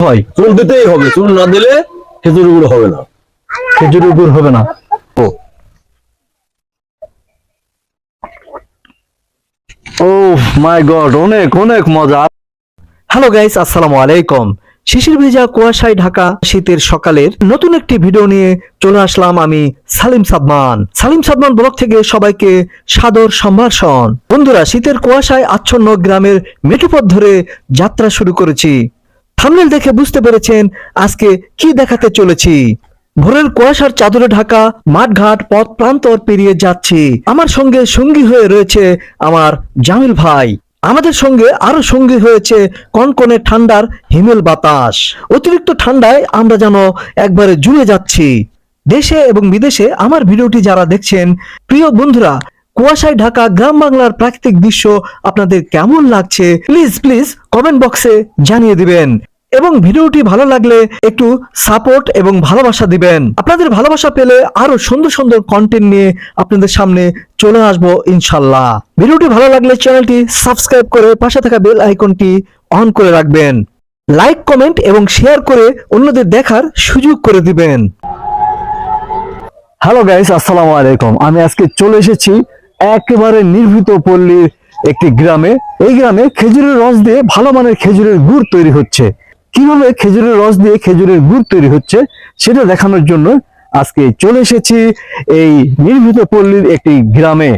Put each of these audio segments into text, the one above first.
হয় চুন দিতেই হবে চুন না দিলে খেজুর গুঁড়ো হবে না। খেজুরের গুড় হবে না। ও। মাই গড অনেক অনেক মজা। হ্যালো গাইস আসসালামু আলাইকুম। শিশির ভেজা কুয়াশায় ঢাকা, শীতের সকালের নতুন একটি ভিডিও নিয়ে চলে আসলাম আমি সালিম সাদমান। সালিম সাদমান ব্লগ থেকে সবাইকে সাদর সম্ভাষণ। বন্ধুরা, শীতের কুয়াশায় আচ্ছন্ন গ্রামের মেঠোপথ ধরে যাত্রা শুরু করেছি। থামনেল দেখে বুঝতে পেরেছেন আজকে কি দেখাতে চলেছি। ভোরের কুয়াশার চাদরে ঢাকা, মাঠঘাট, পথ প্রান্তর পেরিয়ে যাচ্ছি। আমার সঙ্গে সঙ্গী হয়ে রয়েছে আমার জামিল ভাই। আমাদের সঙ্গে আরও সঙ্গী হয়েছে কনকনে ঠান্ডার হিমেল বাতাস। অতিরিক্ত ঠান্ডায় আমরা যেন একবারে জুড়ে যাচ্ছি। দেশে এবং বিদেশে আমার ভিডিওটি যারা দেখছেন, প্রিয় বন্ধুরা, কুয়াশায় ঢাকা, গ্রাম বাংলার প্রাকৃতিক দৃশ্য আপনাদের কেমন লাগছে প্লিজ প্লিজ কমেন্ট বক্সে জানিয়ে দিবেন। এবং ভিডিওটি ভালো লাগলে একটু সাপোর্ট এবং ভালোবাসা দিবেন। আপনাদের ভালোবাসা পেলে আরও সুন্দর সুন্দর কন্টেন্ট নিয়ে আপনাদের সামনে চলে আসব ইনশাল্লাহ। ভিডিওটি ভালো লাগলে চ্যানেলটি সাবস্ক্রাইব করে পাশে থাকা বেল আইকনটি অন করে রাখবেন। লাইক কমেন্ট এবং শেয়ার করে অন্যদের দেখার সুযোগ করে দিবেন। হ্যালো গাইস আসসালামু আলাইকুম। আমি আজকে চলে এসেছি একেবারে নির্ভীত পল্লীর একটি গ্রামে। এই গ্রামে খেজুরের রস দিয়ে ভালো মানের খেজুরের গুড় তৈরি হচ্ছে। কীভাবে খেজুরের রস দিয়ে খেজুরের গুড় তৈরি হচ্ছে সেটা দেখানোর জন্য আজকে চলে এসেছি এই নির্ভীত পল্লীর একটি গ্রামে।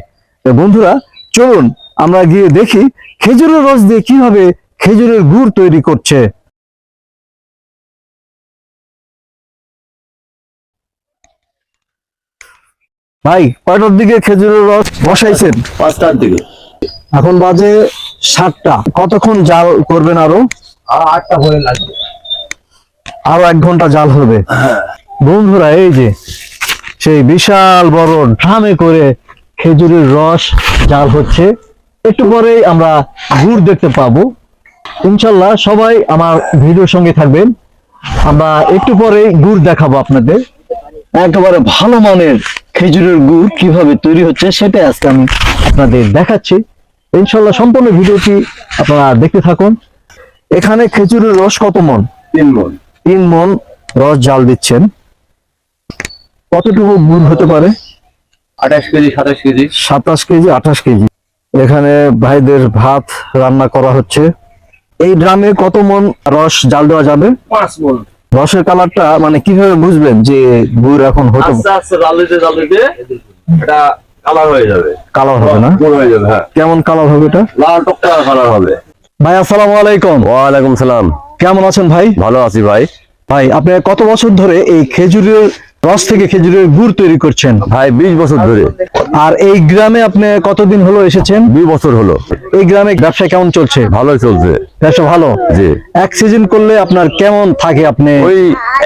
বন্ধুরা চলুন আমরা গিয়ে দেখি খেজুরের রস দিয়ে কীভাবে খেজুরের গুড় তৈরি করছে। ভাই কয়টার দিকে খেজুরের রস বসাইছেন? পাঁচটার দিকে। এখন বাজে সাতটা। কতক্ষণ জাল করবেন আরও? আর আটটা করে লাগবে। আরও এক ঘণ্টা জাল হবে। বন্ধুরা, এই যে সেই বিশাল বড় ড্রামে করে খেজুরের রস জাল হচ্ছে, একটু পরেই আমরা গুড় দেখতে পাবো। ইনশাল্লাহ সবাই আমার ভিডিওর সঙ্গে থাকবেন। আমরা একটু পরেই গুড় দেখাবো আপনাদের। একেবারে ভালো মানের খেজুরের গুড় কীভাবে তৈরি হচ্ছে সেটা আজকে আমি আপনাদের দেখাচ্ছি। ইনশাল্লাহ সম্পূর্ণ ভিডিওটি আপনারা দেখতে থাকুন। এখানে খেজুরের রস কত মন? তিন মন। তিন মন রস জাল দিচ্ছেন। কতটুকু গুড় হতে পারে? আঠাশ কেজি সাতাশ কেজি। সাতাশ কেজি আঠাশ কেজি। এখানে ভাইদের ভাত রান্না করা হচ্ছে। এই ড্রামে কত মন রস জাল দেওয়া যাবে? পাঁচ মন। রসের কালারটা মানে কীভাবে বুঝবেন যে গুড় এখন হতে আস্তে আস্তে জ্বালিতে জ্বালিতে এটা কালার হয়ে যাবে। কালার হবে না? হয়ে যাবে হ্যাঁ। কেমন কালার হবে এটা? লাল টকটা কালার হবে। ভাই আসসালামু আলাইকুম। ওয়ালাইকুম সালাম। কেমন আছেন ভাই? ভালো আছি ভাই। ভাই আপনি কত বছর ধরে এই খেজুরের রস থেকে খেজুরের গুড় তৈরি করছেন? ভাই বিশ বছর ধরে। আর এই গ্রামে আপনি কতদিন হলো এসেছেন? দুই বছর হলো। এই গ্রামে ব্যবসা কেমন চলছে? ভালোই চলছে। ব্যবসা ভালো? জি। এক সিজন করলে আপনার কেমন থাকে আপনি? ওই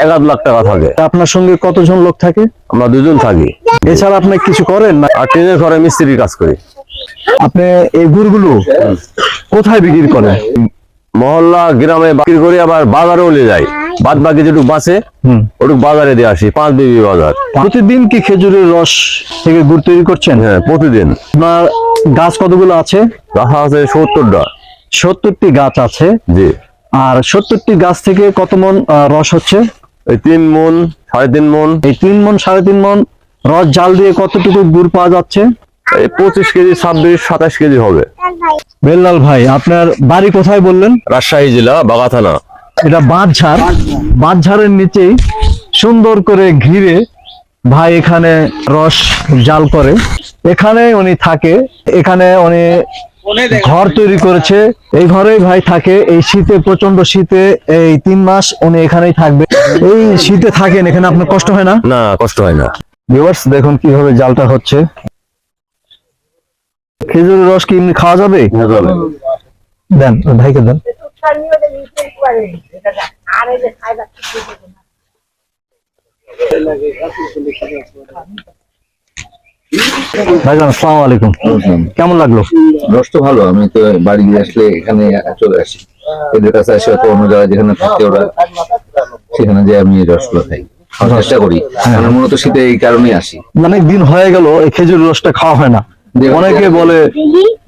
এগারো লাখ টাকা থাকে। আপনার সঙ্গে কতজন লোক থাকে? আমরা দুজন থাকি। এছাড়া আপনি কিছু করেন না? আর ট্রেনের ঘরে মিস্ত্রির কাজ করি। আপনি এই গুড়গুলো কোথায় বিক্রি করেন? মহল্লা গ্রামে বিক্রি করে আবার বাজারেও নিয়ে যাই। বাদ বাকি যেটুকু বাঁচে হুম। ওটুকু বাজারে দিয়ে আসি পাঁচ বিবি বাজার। প্রতিদিন কি খেজুরের রস থেকে গুড় তৈরি করছেন? হ্যাঁ প্রতিদিন। আপনার গাছ কতগুলো আছে? রাখা আছে সত্তরটা। সত্তরটি গাছ আছে। জি। আর সত্তরটি গাছ থেকে কত মন আহ, রস হচ্ছে? ওই তিন মন সাড়ে তিন মন। এই তিন মন সাড়ে তিন মন রস জাল দিয়ে কতটুকু গুড় পাওয়া যাচ্ছে? এই পঁচিশ কেজি ছাব্বিশ সাতাশ কেজি হবে। বেল্লাল ভাই আপনার বাড়ি কোথায় বললেন? রাজশাহী জেলা বাগা থানা। এটা বাঁধঝাড়। বাঁধঝাড়ের নিচেই সুন্দর করে ঘিরে ভাই এখানে রস জাল করে। এখানে উনি থাকে এখানে উনি ঘর তৈরি করেছে। এই ঘরেই ভাই থাকে এই শীতে প্রচণ্ড শীতে এই তিন মাস উনি এখানেই থাকবে। এই শীতে থাকেন এখানে আপনার কষ্ট হয় না? না কষ্ট হয় না। ভিউয়ার্স দেখুন কীভাবে জালটা হচ্ছে। খেজুরের রস কি এমনি খাওয়া যাবে? দেন ভাইকে দেন। ভাইজান আসসালামু আলাইকুম। কেমন লাগল? রসটা ভালো আমি তো বাড়ি গিয়ে আসলে এখানে চলে আসি। এদের কাছে আসে অথবা অন্য জায়গায় যেখানে থাকে ওরা সেখানে যে আমি এই রসগুলো খাই। চেষ্টা করি। কারণ মূলত শীতে এই কারণেই আসি। অনেক দিন হয়ে গেল এই খেজুর রসটা খাওয়া হয় না। অনেকে বলে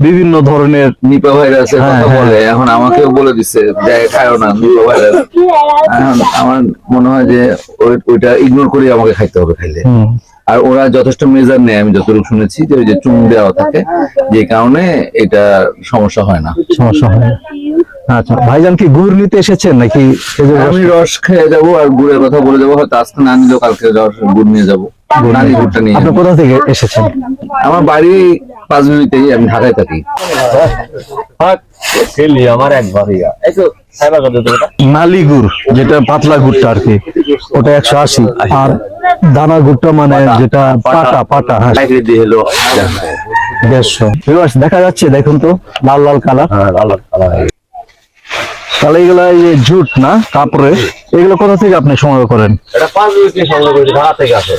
বিভিন্ন ধরনের নিপা ভাইরাস হ্যাঁ, কথা হ্যাঁ। বলে এখন আমাকেও বলে দিচ্ছে যে খায়ও না নিপা ভাইরাস। এখন আমার মনে হয় যে ওইটা ইগনোর করে আমাকে খাইতে হবে খাইলে। আর ওরা যথেষ্ট মেজার নেয় আমি যতটুকু শুনেছি যে ওই যে চুন দেওয়া থাকে যে কারণে এটা সমস্যা হয় না। সমস্যা হয় না। আচ্ছা ভাইজান কি গুড় নিতে এসেছেন নাকি রস? আমি রস খেয়ে যাব আর গুড়ের কথা বলে যাব হয়তো আজকে না নিলেও কালকে রস গুড় নিয়ে যাব। নানি গুড়টা নিয়ে আপনি কোথা থেকে এসেছেন? আমার বাড়ি পাঁচ মিনিটেই আমি ঢাকায় থাকি। আমার নালি গুড় যেটা পাতলা গুড়টা আর কি ওটা একশো আশি। আর দানা গুড়টা মানে যেটা পাটা পাটা হ্যাঁ। দেড়শো। দেখা যাচ্ছে দেখুন তো লাল লাল কালার। হ্যাঁ আল্লাহ আল্লাহ তাহলে এগুলা এই যে জুট না কাপড়ের এগুলো কোথা থেকে আপনি সংগ্রহ করেন? এটা পাঁচ মিনিটে সংগ্রহ করেছি ঢাকা থেকে আসে।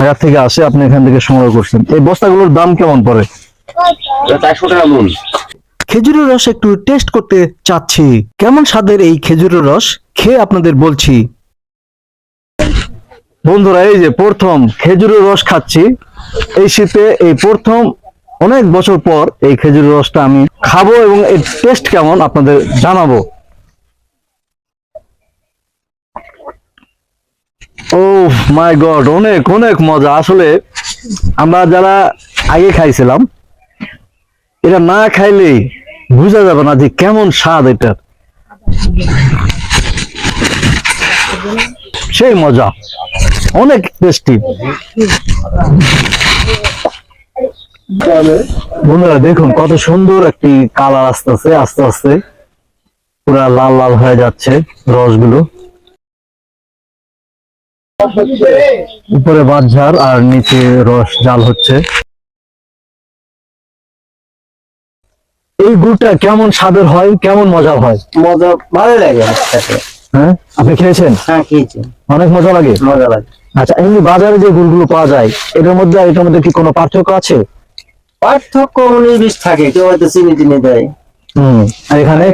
ঢাকা থেকে আসে আপনি এখান থেকে সংগ্রহ করছেন। এই বস্তাগুলোর দাম কেমন পড়ে? এটা চারশো টাকা মন। খেজুরের রস একটু টেস্ট করতে চাচ্ছি। কেমন স্বাদের এই খেজুরের রস? খেয়ে আপনাদের বলছি। বন্ধুরা এই যে প্রথম খেজুরের রস খাচ্ছি। এই শীতে এই প্রথম অনেক বছর পর এই খেজুর রসটা আমি খাব এবং এর টেস্ট কেমন আপনাদের জানাব। ও মাই গড অনেক অনেক মজা। আসলে আমরা যারা আগে খাইছিলাম, এটা না খাইলে বোঝা যাবে না যে কেমন স্বাদ এটার। সেই মজা। অনেক টেস্টি বন্ধুরা দেখুন কত সুন্দর একটি কালার আসতেছে আস্তে আস্তে। আস্তে পুরা লাল লাল হয়ে যাচ্ছে রসগুলো। উপরে বাঁধঝাড় আর নিচে রস জাল হচ্ছে। এই গুড়টা কেমন স্বাদের হয় কেমন মজা হয়? মজা ভালো লাগে হ্যাঁ? আপনি খেয়েছেন? হ্যাঁ খেয়েছি। অনেক মজা লাগে? মজা লাগে। আচ্ছা এমনি বাজারে যে গুড়গুলো পাওয়া যায় এটার মধ্যে এটার মধ্যে কি কোনো পার্থক্য আছে? পার্থক্য উনিশ বিশ থাকে কেউ হয়তো চিনি টিনি দেয়। হুম আর এখানে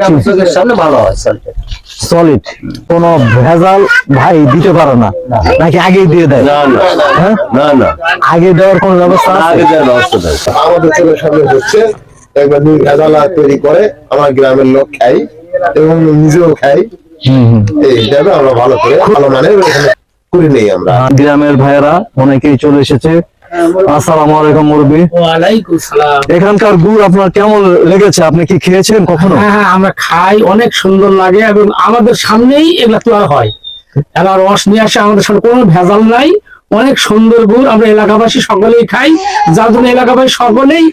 সামনে ভালো হয় সলিড কোনো ভেজাল ভাই দিতে পারে না। নাকি আগেই দিয়ে দেয়? না না। হ্যাঁ? না না। আগে দেওয়ার কোনো ব্যবস্থা আগে আমাদের চোখের সামনে হচ্ছে একবার দুই ভেজালা তৈরি করে আমার গ্রামের লোক খাই এবং নিজেও খাই। হুম হুম। এই হিসাবে আমরা ভালো করে ভালো এখানে করে নেই আমরা। গ্রামের ভাইয়েরা অনেকেই চলে এসেছে। আসসালামু আলাইকুম মুরবি ওয়ালাইকুম সালাম। এখানকার গুড় আপনার কেমন লেগেছে? আপনি কি খেয়েছেন কখনো? হ্যাঁ হ্যাঁ আমরা খাই অনেক সুন্দর লাগে এবং আমাদের সামনেই এগুলা তৈরি হয়। এলা রস নিয়ে আসে আমাদের সামনে কোনো ভেজাল নাই। অনেক সুন্দর গুড় আমরা এলাকাবাসী সকলেই খাই। যার জন্য এলাকাবাসী সকলেই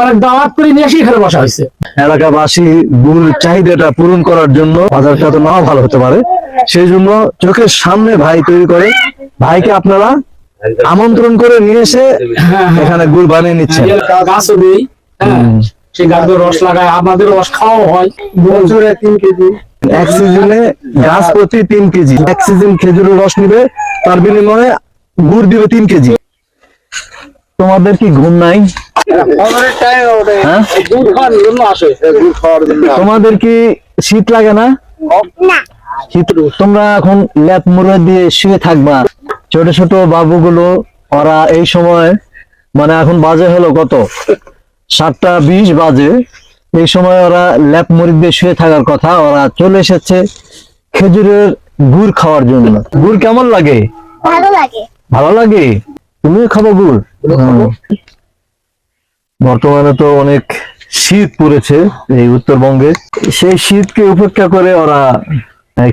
অনেক দাওয়াত করে নিয়ে আসি এখানে বসা হয়েছে। এলাকাবাসী গুড় চাহিদাটা পূরণ করার জন্য বাজারটা তো নাও ভালো হতে পারে। সেই জন্য চোখের সামনে ভাই তৈরি করে। ভাইকে আপনারা আমন্ত্রণ করে নিয়ে এসে এখানে গুড় বানিয়ে গাছও দিই হ্যাঁ। সেই গাছ রস লাগায় আমাদের রস খাওয়াও হয়। বছরে তিন কেজি। এক সিজনে গাছ প্রতি তিন কেজি। এক সিজন খেজুরের রস নিবে তার বিনিময়ে গুড় দিবে তিন কেজি। তোমাদের কি ঘুম নাই? হ্যাঁ? তোমাদের কি শীত লাগে না। তোমরা এখন ল্যাপ মুড়ে দিয়ে শুয়ে থাকবা। ছোট ছোট বাবুগুলো ওরা এই সময় মানে এখন বাজে হলো কত? সাতটা বিশ বাজে। এই সময় ওরা ল্যাপ মুড়ি দিয়ে শুয়ে থাকার কথা ওরা চলে এসেছে খেজুরের গুড় খাওয়ার জন্য। গুড় কেমন লাগে? ভালো লাগে। ভালো লাগে? তুমিও খাব গুড়? বর্তমানে তো অনেক শীত পড়েছে এই উত্তরবঙ্গে। সেই শীতকে উপেক্ষা করে ওরা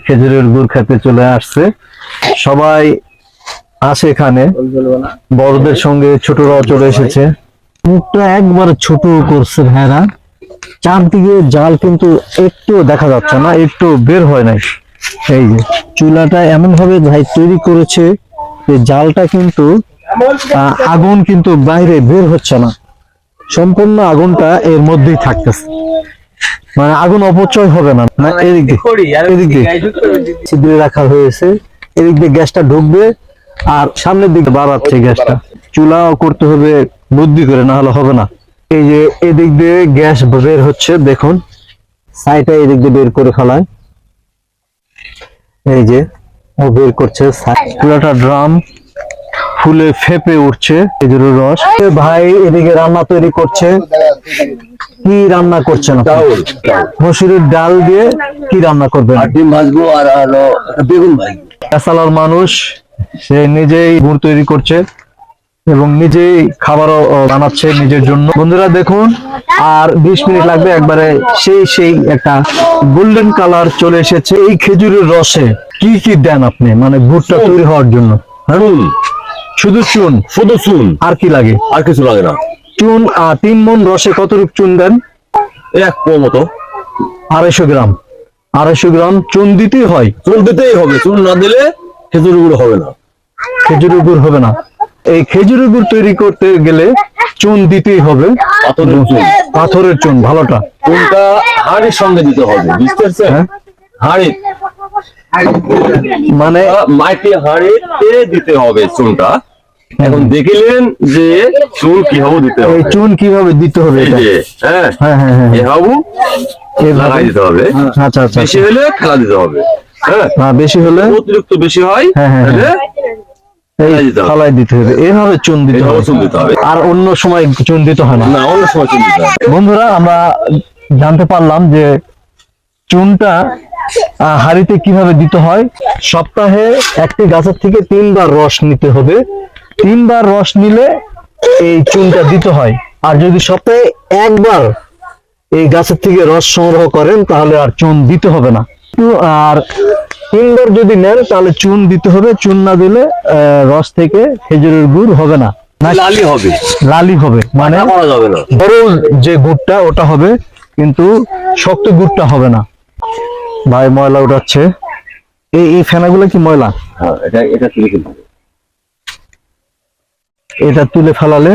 খেজুরের গুড় খেতে চলে আসছে। সবাই আসে এখানে। বড়দের সঙ্গে ছোটরাও চলে এসেছে। মুখটা একবার ছোট করছে ভাইরা চারদিকে জাল কিন্তু একটু দেখা যাচ্ছে না, একটু বের হয় নাই। এই যে চুলাটা এমন ভাবে ভাই তৈরি করেছে যে জালটা কিন্তু আগুন কিন্তু বাইরে বের হচ্ছে না। সম্পূর্ণ আগুনটা এর মধ্যেই থাকতেছে। মানে আগুন অপচয় হবে না এদিক দিয়ে এদিক দিয়ে। ছিদ্রে রাখা হয়েছে এদিক দিয়ে গ্যাসটা ঢুকবে আর সামনের দিকে বাড়াচ্ছে গ্যাসটা। চুলাও করতে হবে বুদ্ধি করে না হলে হবে না। এই যে এদিক দিয়ে গ্যাস বের হচ্ছে দেখুন সাইডটা এদিক দিয়ে বের করে ফেলায়। এই যে ও বের করছে চুলাটা ড্রাম ফুলে ফেপে উঠছে খেজুরের রস। ভাই এদিকে রান্না তৈরি করছে। কি রান্না করছেন? মসুরের ডাল দিয়ে কি রান্না করবেন? ডিম ভাজবো আর হলো বেগুন ভাজবো পেশালার মানুষ সে নিজেই গুড় তৈরি করছে এবং নিজেই খাবারও বানাচ্ছে নিজের জন্য। বন্ধুরা দেখুন আর বিশ মিনিট লাগবে একবারে সেই সেই একটা গোল্ডেন কালার চলে এসেছে এই খেজুরের রসে। কি কি দেন আপনি? মানে গুড়টা তৈরি হওয়ার জন্য? শুধু চুন। শুধু চুন। আর কি লাগে? আর কিছু লাগে না। চুন আর তিন মন রসে কতটুকু চুন দেন? এক পো মতো। আড়াইশো গ্রাম। আড়াইশো গ্রাম চুন দিতেই হয়। চুন দিতেই হবে। চুন না দিলে খেজুর গুঁড়ো হবে না। খেজুর গুড় হবে না। এই খেজুর গুড় তৈরি করতে গেলে চুন দিতেই হবে। পাথরের চুন। পাথরের চুন ভালোটা। চুনটা হাড়ির সঙ্গে দিতে হবে। বুঝতে পারছেন? হ্যাঁ। মানে মাটি হাড়িতে দিতে হবে চুনটা এখন দেখিলেন যে চুন কীভাবে দিতে হবে। চুন কীভাবে দিতে হবে হ্যাঁ হ্যাঁ হ্যাঁ হ্যাঁ এভাবে এইভাবে? লাগাই দিতে হবে। আচ্ছা আচ্ছা বেশি হলে খেলা দিতে হবে। হ্যাঁ। হ্যাঁ বেশি হলে? অতিরিক্ত বেশি হয় হ্যাঁ, হ্যাঁ, হবে। ফালাই দিতে হবে। এভাবে চুন দিতে হবে। চুন দিতে হবে। আর অন্য সময় চুন দিতে হয় না। না অন্য সময় চুন দিতে বন্ধুরা আমরা জানতে পারলাম যে চুনটা হাঁড়িতে কীভাবে দিতে হয়? সপ্তাহে একটি গাছের থেকে তিনবার রস নিতে হবে। তিনবার রস নিলে এই চুনটা দিতে হয়। আর যদি সপ্তাহে একবার এই গাছের থেকে রস সংগ্রহ করেন তাহলে আর চুন দিতে হবে না। আর তিনবার যদি নেন তাহলে চুন দিতে হবে। চুন না দিলে আহ, রস থেকে খেজুরের গুড় হবে না। লালি হবে। লালি হবে। মানে বড় যে গুড়টা ওটা হবে কিন্তু শক্ত গুড়টা হবে না। ভাই ময়লা উঠাচ্ছে। এই এই ফেনাগুলো কি ময়লা? হ্যাঁ এটা এটা তুলে ফেলতে এটা তুলে ফেলালে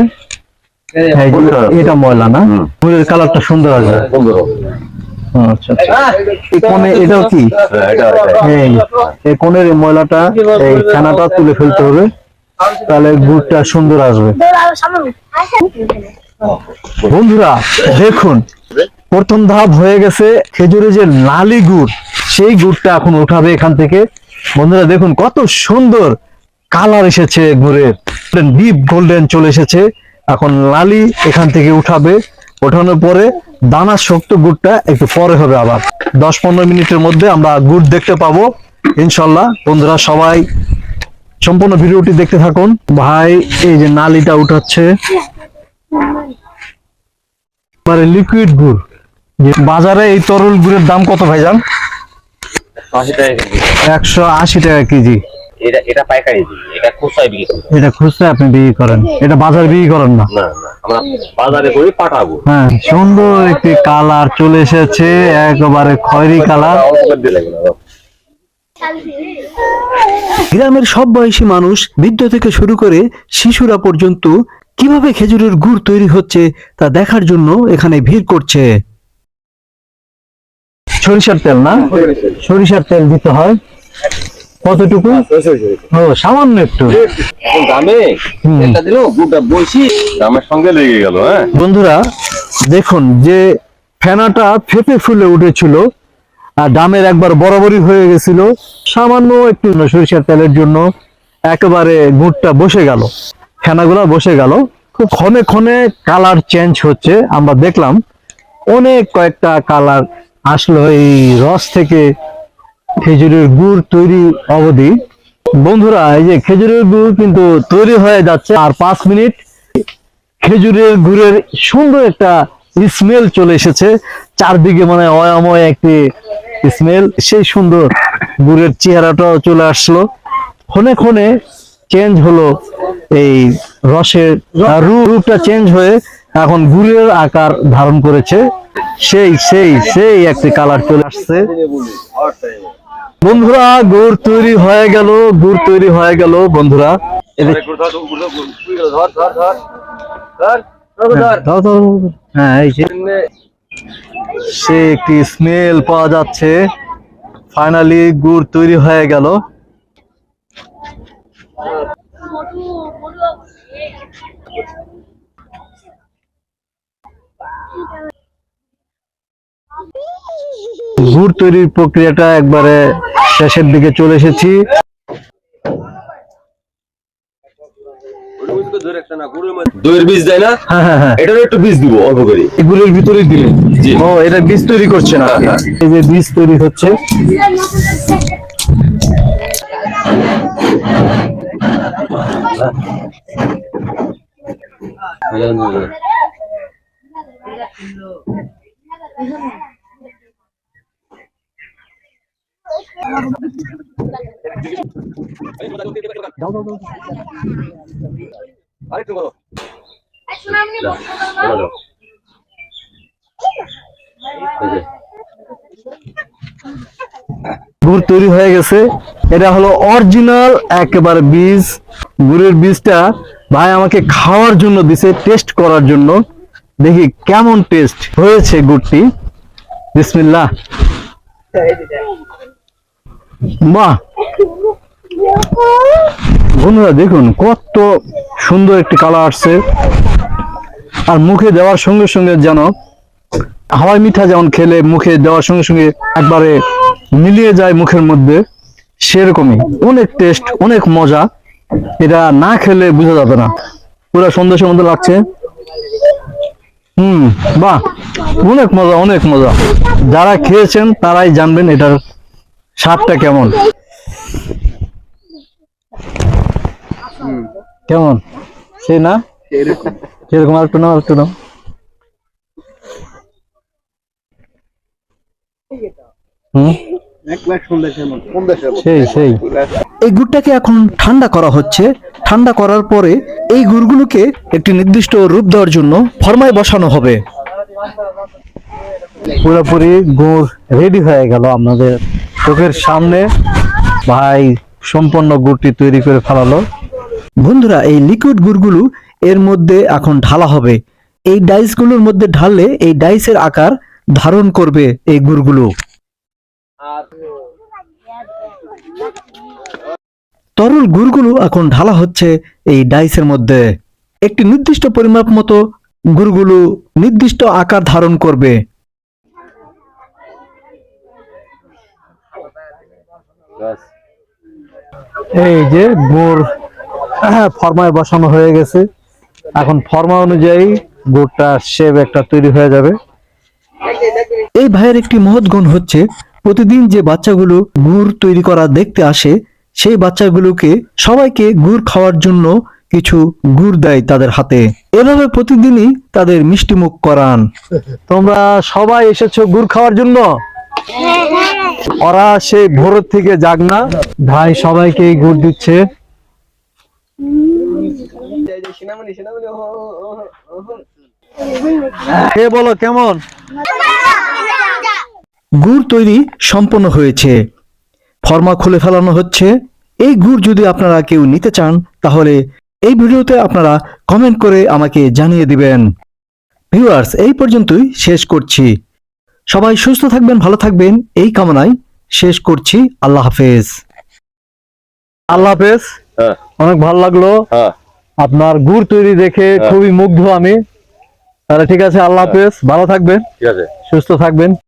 এটা ময়লা না। গুড়ের কালারটা সুন্দর আসবে। সুন্দর আচ্ছা আচ্ছা। এই কোণে এটাও কি? হ্যাঁ। এই এই কোণের ময়লাটা এই ফেনাটা তুলে ফেলতে হবে। তাহলে গুড়টা সুন্দর আসবে। বন্ধুরা দেখুন প্রথম ধাপ হয়ে গেছে খেজুরের যে লালি গুড়, সেই গুড়টা এখন উঠাবে এখান থেকে। বন্ধুরা দেখুন কত সুন্দর কালার এসেছে গুড়ের। ডিপ গোল্ডেন চলে এসেছে। এখন লালি এখান থেকে উঠাবে। ওঠানোর পরে দানা শক্ত গুড়টা একটু পরে হবে আবার। দশ পনেরো মিনিটের মধ্যে আমরা গুড় দেখতে পাবো। ইনশাল্লাহ বন্ধুরা সবাই সম্পূর্ণ ভিডিওটি দেখতে থাকুন। ভাই, এই যে নালিটা উঠাচ্ছে। মানে লিকুইড গুড়। বাজারে এই তরল গুড়ের দাম কত ভাইজান? একশো আশি টাকা কেজি। এটা এটা পাইকারি এটা খুচরায় বিক্রি করি। এটা খুচরা আপনি বিক্রি করেন। এটা বাজারে বিক্রি করেন না? না না। আমরা বাজারে করি পাঠাবো হ্যাঁ সুন্দর একটি কালার চলে এসেছে একেবারে খয়েরি কালার। গ্রামের সব বয়সী মানুষ বৃদ্ধ থেকে শুরু করে শিশুরা পর্যন্ত কীভাবে খেজুরের গুড় তৈরি হচ্ছে তা দেখার জন্য এখানে ভিড় করছে। সরিষার তেল না? সরিষার তেল দিতে হয়। কতটুকু? ও সামান্য একটু। দামে এটা দিল গুড়টা বসি দামের সঙ্গে লেগে গেল হ্যাঁ? বন্ধুরা দেখুন যে ফেনাটা ফেপে ফুলে উঠেছিল আর দামের একবার বরাবরই হয়ে গেছিল। সামান্য একটু সরিষার তেলের জন্য একেবারে গুড়টা বসে গেল। ফেনাগুলো বসে গেল। খুব ক্ষণে ক্ষণে কালার চেঞ্জ হচ্ছে আমরা দেখলাম অনেক কয়েকটা কালার আসলো এই রস থেকে খেজুরের গুড় তৈরি অবধি। বন্ধুরা এই যে খেজুরের গুড় কিন্তু তৈরি হয়ে যাচ্ছে আর পাঁচ মিনিট খেজুরের গুড়ের সুন্দর একটা স্মেল চলে এসেছে। চারদিকে মানে অয়াময় একটি স্মেল সেই সুন্দর গুড়ের চেহারাটাও চলে আসলো। ক্ষণে ক্ষণে চেঞ্জ হলো এই রসের রূপটা চেঞ্জ হয়ে এখন গুড়ের আকার ধারণ করেছে। সেই সেই সেই একটি কালার চলে আসছে। বন্ধুরা গুড় তৈরি হয়ে গেল গুড় তৈরি হয়ে গেল বন্ধুরা। হ্যাঁ, এই সে একটি স্মেল পাওয়া যাচ্ছে। ফাইনালি গুড় তৈরি হয়ে গেল। গুড় তৈরির প্রক্রিয়াটা একবারে শেষের দিকে চলে এসেছি। দইয়ের বীজ দেয় না? হ্যাঁ হ্যাঁ হ্যাঁ। এটারও একটু বীজ দিব অল্প করে। এগুলোর ভিতরে দিলে জি। ও এটা বীজ তৈরি করছে না? এই যে বীজ তৈরি হচ্ছে। আরেকটু বলো গুড় তৈরি হয়ে গেছে। এটা হলো অরিজিনাল, একেবারে বীজ। গুড়ের বীজটা ভাই আমাকে খাওয়ার জন্য দিছে, টেস্ট করার জন্য। দেখি কেমন টেস্ট হয়েছে গুড়টি। বিসমিল্লাহ। বাহ! বন্ধুরা দেখুন, কত সুন্দর একটি কালার আসছে। আর মুখে দেওয়ার সঙ্গে সঙ্গে যেন হাওয়াই মিঠা যেমন খেলে মুখে দেওয়ার সঙ্গে সঙ্গে একবারে মিলিয়ে যায় মুখের মধ্যে সেরকমই। অনেক টেস্ট অনেক মজা। এটা না খেলে বোঝা যাবে না। পুরো সন্দেশের মধ্যে লাগছে। হুম বাহ। অনেক মজা অনেক মজা। যারা খেয়েছেন তারাই জানবেন এটার স্বাদটা কেমন। কেমন? সে না? সেরকম আর একটু নাও আর একটু নাও। সেই সেই। এই গুড়টাকে এখন ঠান্ডা করা হচ্ছে। ঠান্ডা করার পরে এই গুড়গুলোকে একটি নির্দিষ্ট রূপ দেওয়ার জন্য ফরমায় বসানো হবে। পুরোপুরি গুড় রেডি হয়ে গেল আপনাদের চোখের সামনে। ভাই সম্পূর্ণ গুড়টি তৈরি করে ফেলালো। বন্ধুরা এই লিকুইড গুড়গুলো এর মধ্যে এখন ঢালা হবে। এই ডাইসগুলোর মধ্যে ঢাললে এই ডাইসের আকার ধারণ করবে এই গুড়গুলো। তরল গুড়গুলো এখন ঢালা হচ্ছে এই ডাইসের মধ্যে। একটি নির্দিষ্ট পরিমাপ মতো গুড়গুলো নির্দিষ্ট আকার ধারণ করবে। এই যে গুড় হ্যাঁ ফরমায় বসানো হয়ে গেছে। এখন ফর্মা অনুযায়ী গুড়টা শেপ একটা তৈরি হয়ে যাবে। এই ভাইয়ের একটি মহৎ গুণ হচ্ছে প্রতিদিন যে বাচ্চাগুলো গুড় তৈরি করা দেখতে আসে সেই বাচ্চাগুলোকে সবাইকে গুড় খাওয়ার জন্য কিছু গুড় দেয় তাদের হাতে। এভাবে প্রতিদিনই তাদের মিষ্টি মুখ করান। তোমরা সবাই এসেছ গুড় খাওয়ার জন্য? ওরা সেই ভোরের থেকে যাক না। ভাই সবাইকে এই গুড় দিচ্ছে। কে বলো কেমন? গুড় তৈরি সম্পন্ন হয়েছে। ফর্মা খুলে ফেলানো হচ্ছে। এই গুড় যদি আপনারা কেউ নিতে চান তাহলে এই ভিডিওতে আপনারা কমেন্ট করে আমাকে জানিয়ে দিবেন। ভিউয়ার্স এই পর্যন্তই শেষ করছি। সবাই সুস্থ থাকবেন ভালো থাকবেন। এই কামনায় শেষ করছি। আল্লাহ হাফেজ। আল্লাহ হাফেজ। হ্যাঁ। অনেক ভালো লাগল। হ্যাঁ। আপনার গুড় তৈরি দেখে খুবই মুগ্ধ আমি। তাহলে ঠিক আছে আল্লাহ হাফেজ। ভালো থাকবেন। ঠিক আছে। সুস্থ থাকবেন।